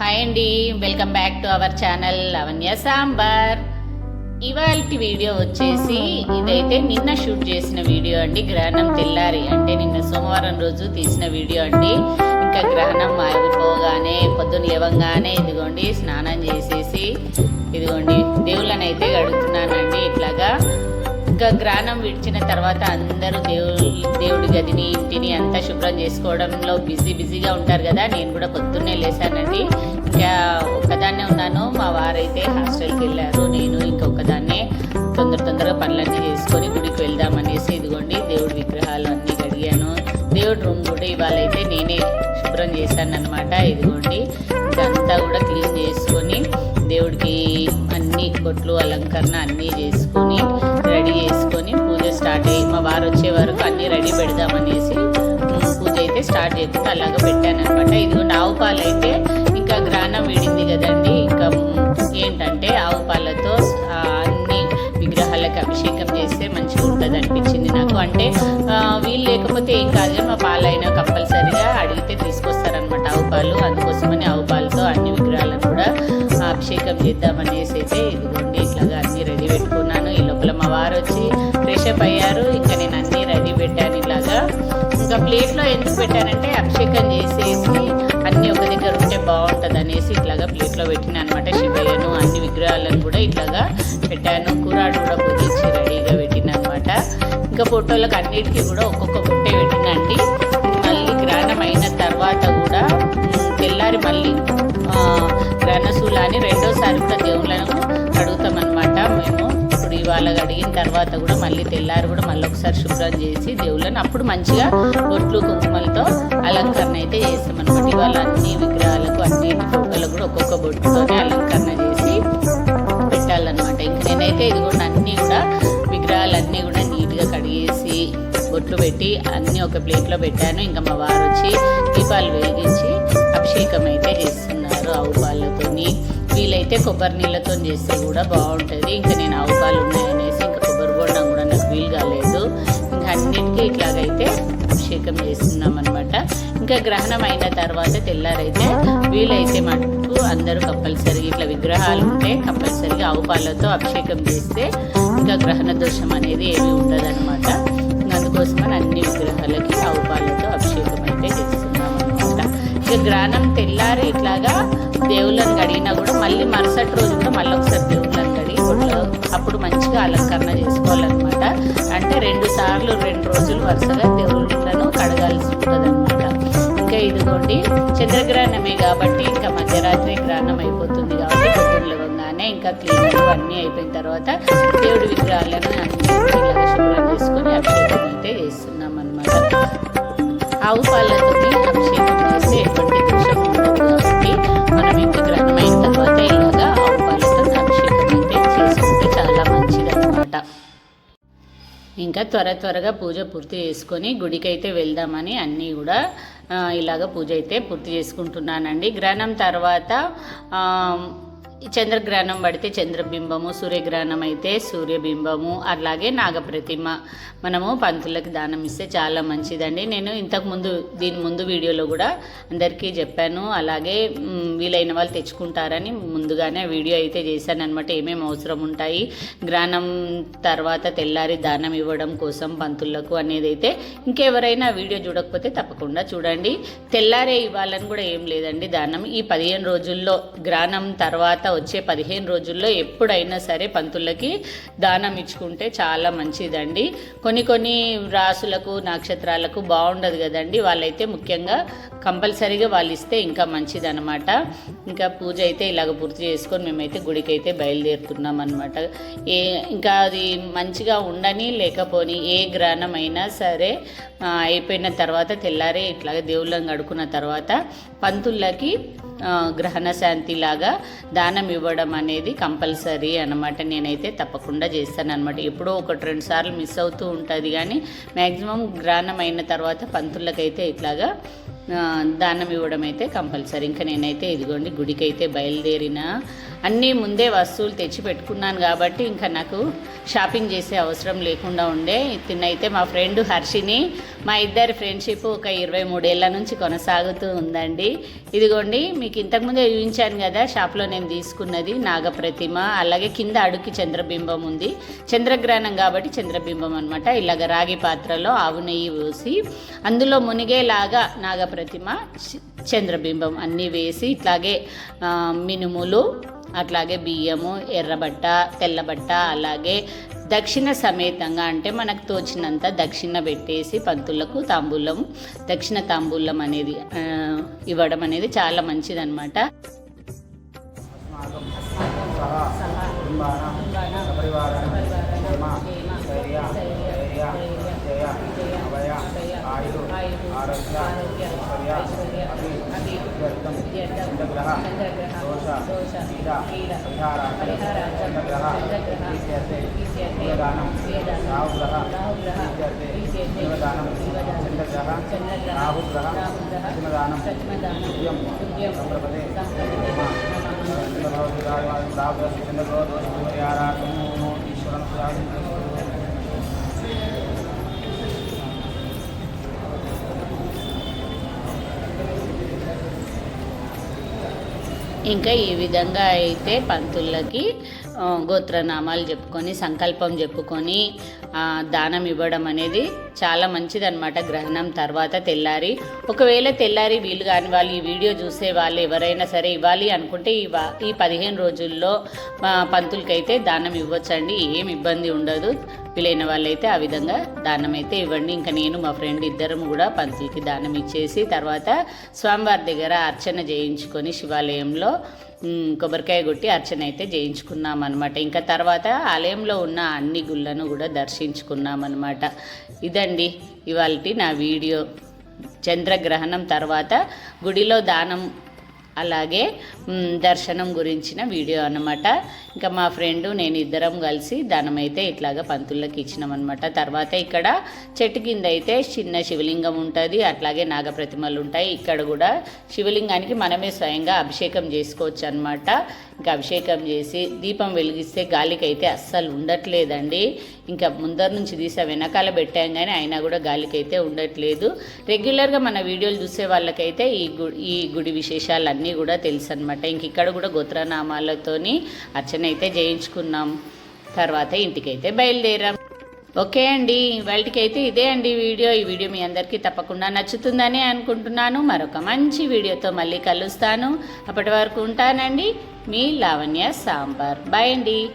Hi అండి. Welcome back to our channel Lavanya Sambar. ఇవాళ video వచ్చేసి ఇదైతే నిన్న షూట్ చేసిన వీడియో అండి. గ్రహణం తెల్లారి అంటే నిన్న సోమవారం రోజు తీసిన వీడియో అండి. ఇంకా గ్రహణం ఆగిపోగానే పొద్దున్న లేవంగానే ఇదిగోండి స్నానం చేసేసి ఇదిగోండి దేవుళ్ళని అయితే ఇంకా గ్రానం విడిచిన తర్వాత అందరూ దేవుడి దేవుడి గదిని ఇంటిని అంతా శుభ్రం చేసుకోవడంలో బిజీ బిజీగా ఉంటారు కదా. నేను కూడా పొద్దున్నే లేశానండి ఇంకా ఒక్కదాన్నే ఉన్నాను. మా వారైతే హాస్టల్కి వెళ్ళారు. నేను ఇంకొకదాన్నే తొందర తొందరగా పనులన్నీ చేసుకొని గుడికి వెళ్దామనేసి ఇదిగోండి దేవుడి విగ్రహాలు అన్నీ కడిగాను. దేవుడి రూమ్ కూడా ఇవాళైతే నేనే శుభ్రం చేశాను అనమాట ఇదిగోండి ఇదంతా కూడా క్లీన్ చేసుకొని దేవుడికి అన్ని కొట్లు అలంకరణ అన్నీ చేసుకొని అయితే స్టార్ట్ అలాగ పెట్టాను అనమాట ఇదిగోండి ఆవు పాలు అయితే ఇంకా గ్రానం విడింది కదండి. ఇంకా ఏంటంటే ఆవు పాలతో అన్ని విగ్రహాలకు అభిషేకం చేస్తే మంచిగా ఉంటుంది అనిపించింది నాకు. అంటే వీళ్ళు లేకపోతే ఏం కాదు మా పాలైనా కంపల్సరీగా అడిగితే తీసుకొస్తారనమాట ఆవు పాలు అందుకోసమని ఆవు పాలతో అన్ని విగ్రహాలను కూడా అభిషేకం చేద్దామనేసి అయితే ఇదిగోండి ఇట్లాగా అన్ని రెడీ పెట్టుకున్నాను. ఈ లోపల మా వారు వచ్చి ఫ్రెష్ అప్ అయ్యారు. ప్లేట్లో ఎందుకు పెట్టానంటే అభిషేకం చేసేసి అన్ని ఒక దగ్గర ఉంటే బాగుంటుంది అనేసి ఇట్లాగా ప్లేట్లో పెట్టిన అనమాట శివయ్యను అన్ని విగ్రహాలను కూడా ఇట్లాగా పెట్టాను. కూరాడు కూడా పూజించి రెడీగా పెట్టిన అనమాట ఇంకా ఫోటోలకు అన్నిటికీ కూడా ఒక్కొక్క బుట్టే పెట్టినండి తర్వాత కూడా మళ్ళీ తెల్లారి కూడా మళ్ళీ ఒకసారి శుభ్రం చేసి దేవుళ్ళని అప్పుడు మంచిగా బొట్లు కుంకుమలతో అలంకరణ అయితే చేస్తామన్నమాట. ఇవాళ అన్ని విగ్రహాలకు అన్ని ఫోటోలకు కూడా ఒక్కొక్క బొట్టుతోనే అలంకరణ చేసి పెట్టాలన్నమాట. ఇంక నేనైతే ఇది కూడా అన్నీ కూడా విగ్రహాలన్నీ కూడా నీట్గా కడిగేసి బొట్లు పెట్టి అన్నీ ఒక ప్లేట్లో పెట్టాను. ఇంకా మా వారు వచ్చి దీపాలు వెలిగించి అభిషేకం అయితే చేస్తున్నారు ఆవు పాలతోని. వీలైతే కొబ్బరి నీళ్ళతో చేస్తే కూడా బాగుంటుంది. ఇంకా నేను ఆవు పాలు ఉన్నాయనేసి అభిషేకం చేస్తున్నాం అనమాట ఇంకా గ్రహణం అయిన తర్వాత తెల్లారైతే వీలైతే మటుకు అందరూ కంపల్సరీ ఇట్లా విగ్రహాలు ఉంటే కంపల్సరీగా ఆవు పాలతో అభిషేకం చేస్తే ఇంకా గ్రహణ దోషం అనేది ఏమీ ఉండదన్నమాట. అందుకోసమని అన్ని విగ్రహాలకి ఆవు పాలతో అభిషేకం అయితే చేస్తున్నాం అనమాట ఇక గ్రహణం తెల్లారి ఇట్లాగా దేవుళ్ళని కడిగినా కూడా మళ్ళీ మరుసటి రోజు కూడా మళ్ళీ ఒకసారి దేవుళ్ళని కడిగి అప్పుడు మంచిగా అలంకరణ చేసుకోవాలన్నమాట. అంటే రెండు సార్లు రెండు రోజులు వరుసగా దేవుళ్ళు కడగాల్సి ఉంటుంది అనమాట ఇంకా ఇదిగోండి. చంద్రగ్రహణమే కాబట్టి ఇంకా మధ్యరాత్రి గ్రహణం అయిపోతుంది కాబట్టి పొద్దున్న లేవగానే ఇంకా క్లీనింగ్ అన్నీ అయిపోయిన తర్వాత దేవుడి విగ్రహాలను అన్ని శుభ్రం చేసుకొని అభిషేకం అయితే చేస్తున్నాం అనమాట ఆవు పాలతో ఇంకా త్వర త్వరగా పూజ పూర్తి చేసుకొని గుడికైతే వెళ్దామని అన్నీ కూడా ఇలాగ పూజ అయితే పూర్తి చేసుకుంటున్నానండి. గ్రహణం తర్వాత ఈ చంద్రగ్రహణం పడితే చంద్రబింబము సూర్యగ్రహణం అయితే సూర్యబింబము అలాగే నాగప్రతిమ. మనము పంతులకు దానం ఇస్తే చాలా మంచిదండి. నేను ఇంతకు ముందు దీని ముందు వీడియోలో కూడా అందరికీ చెప్పాను. అలాగే వీలైన వాళ్ళు తెచ్చుకుంటారని ముందుగానే వీడియో అయితే చేశాను అనమాట ఏమేమి అవసరం ఉంటాయి గ్రహణం తర్వాత తెల్లారి దానం ఇవ్వడం కోసం పంతులకు అనేది అయితే ఇంకెవరైనా వీడియో చూడకపోతే తప్పకుండా చూడండి. తెల్లారే ఇవ్వాలని కూడా ఏం లేదండి దానం. ఈ పదిహేను రోజుల్లో గ్రహణం తర్వాత వచ్చే పదిహేను రోజుల్లో ఎప్పుడైనా సరే పంతులకి దానం ఇచ్చుకుంటే చాలా మంచిదండి. కొన్ని కొన్ని రాసులకు నక్షత్రాలకు బాగుండదు కదండి. వాళ్ళైతే ముఖ్యంగా కంపల్సరీగా వాళ్ళు ఇస్తే ఇంకా మంచిదనమాట ఇంకా పూజ అయితే ఇలాగ పూర్తి చేసుకొని మేమైతే గుడికి అయితే బయలుదేరుతున్నాం అనమాట ఏ ఇంకా అది మంచిగా ఉండని లేకపోని ఏ గ్రహణం అయినా సరే అయిపోయిన తర్వాత తెల్లారే ఇట్లాగ దేవుళ్ళని గడుకున్న తర్వాత పంతులకి గ్రహణ శాంతి లాగా దానం ఇవ్వడం అనేది కంపల్సరీ అనమాట నేనైతే తప్పకుండా చేస్తాను అనమాట ఎప్పుడో ఒకటి రెండు సార్లు మిస్ అవుతూ ఉంటుంది కానీ మ్యాక్సిమం గ్రహణం అయిన తర్వాత పంతులకైతే ఇట్లాగా దానం ఇవ్వడం అయితే కంపల్సరీ. ఇంకా నేనైతే ఇదిగోండి గుడికి అయితే బయలుదేరిన అన్నీ ముందే వస్తువులు తెచ్చి పెట్టుకున్నాను కాబట్టి ఇంకా నాకు షాపింగ్ చేసే అవసరం లేకుండా ఉండే. తిన్నైతే మా ఫ్రెండ్ హర్షిని మా ఇద్దరి ఫ్రెండ్షిప్ ఒక ఇరవై మూడేళ్ళ నుంచి కొనసాగుతూ ఉందండి. ఇదిగోండి మీకు ఇంతకుముందే చూపించాను కదా షాప్లో నేను తీసుకున్నది నాగప్రతిమ అలాగే కింద అడుక్కి చంద్రబింబం ఉంది. చంద్రగ్రహణం కాబట్టి చంద్రబింబం అనమాట ఇలాగ రాగి పాత్రలో ఆవు నెయ్యి పోసి అందులో మునిగేలాగా నాగ ప్రతిమ చంద్రబింబం అన్నీ వేసి ఇట్లాగే మినుములు అట్లాగే బియ్యము ఎర్రబట్ట తెల్లబట్ట అలాగే దక్షిణ సమేతంగా అంటే మనకు తోచినంత దక్షిణ పెట్టేసి పంతులకు తాంబూలం దక్షిణ తాంబూలం అనేది ఇవ్వడం అనేది చాలా మంచిదన్నమాట ఆరోగ్య చంద్రగ్రహ దోష పీడ పరిహార చంద్రగ్రహ ప్రియదానం రాహుగ్రహ జీవదానం చంద్రగ్రహ రాహుగ్రహ సత్మదానం సత్మదానం సంప్రపదే ఇంకా ఈ విధంగా అయితే పంతులకి గోత్రనామాలు చెప్పుకొని సంకల్పం చెప్పుకొని దానం ఇవ్వడం అనేది చాలా మంచిదన్నమాట గ్రహణం తర్వాత తెల్లారి. ఒకవేళ తెల్లారి వీలు కాని వాళ్ళు ఈ వీడియో చూసే వాళ్ళు ఎవరైనా సరే ఇవ్వాలి అనుకుంటే ఈ వా- ఈ పదిహేను రోజుల్లో పంతులకైతే దానం ఇవ్వచ్చండి. ఏం ఇబ్బంది ఉండదు. వీలైన వాళ్ళైతే ఆ విధంగా దానం అయితే ఇవ్వండి. ఇంకా నేను మా ఫ్రెండ్ ఇద్దరం కూడా పంతులకి దానం ఇచ్చేసి తర్వాత స్వామివారి దగ్గర అర్చన చేయించుకొని శివాలయంలో కొబ్బరికాయ కొట్టి అర్చన అయితే చేయించుకున్నాం అనమాట ఇంకా తర్వాత ఆలయంలో ఉన్న అన్ని గుళ్ళను కూడా దర్శించుకున్నాం అనమాట ఇదండి ఇవాళ నా వీడియో. చంద్రగ్రహణం తర్వాత గుడిలో దానం అలాగే దర్శనం గురించిన వీడియో అన్నమాట. ఇంకా మా ఫ్రెండ్ నేను ఇద్దరం కలిసి దానమైతే అయితే ఇట్లాగా పంతులకి ఇచ్చినామన్నమాట. తర్వాత ఇక్కడ చెట్టు కింద అయితే చిన్న శివలింగం ఉంటుంది అట్లాగే నాగప్రతిమలు ఉంటాయి. ఇక్కడ కూడా శివలింగానికి మనమే స్వయంగా అభిషేకం చేసుకోవచ్చు అనమాట ఇంకా అభిషేకం చేసి దీపం వెలిగిస్తే గాలికి అయితే అస్సలు ఉండట్లేదండి. ఇంకా ముందర నుంచి తీసా వెనకాల పెట్టాం కానీ అయినా కూడా గాలికి అయితే ఉండట్లేదు రెగ్యులర్గా మన వీడియోలు చూసే వాళ్ళకైతే ఈ గుడి ఈ గుడి విశేషాలు అన్నీ కూడా తెలుసు అనమాట ఇంక ఇక్కడ కూడా గోత్రనామాలతోని అర్చన అయితే చేయించుకున్నాం. తర్వాత ఇంటికైతే బయలుదేరాం. ఓకే అండి. వాళ్ళకైతే ఇదే అండి వీడియో. ఈ వీడియో మీ అందరికీ తప్పకుండా నచ్చుతుందని అనుకుంటున్నాను. మరొక మంచి వీడియోతో మళ్ళీ కలుస్తాను. అప్పటి వరకు ఉంటానండి. మీ లావణ్య సాంబార్. బాయ్ అండి.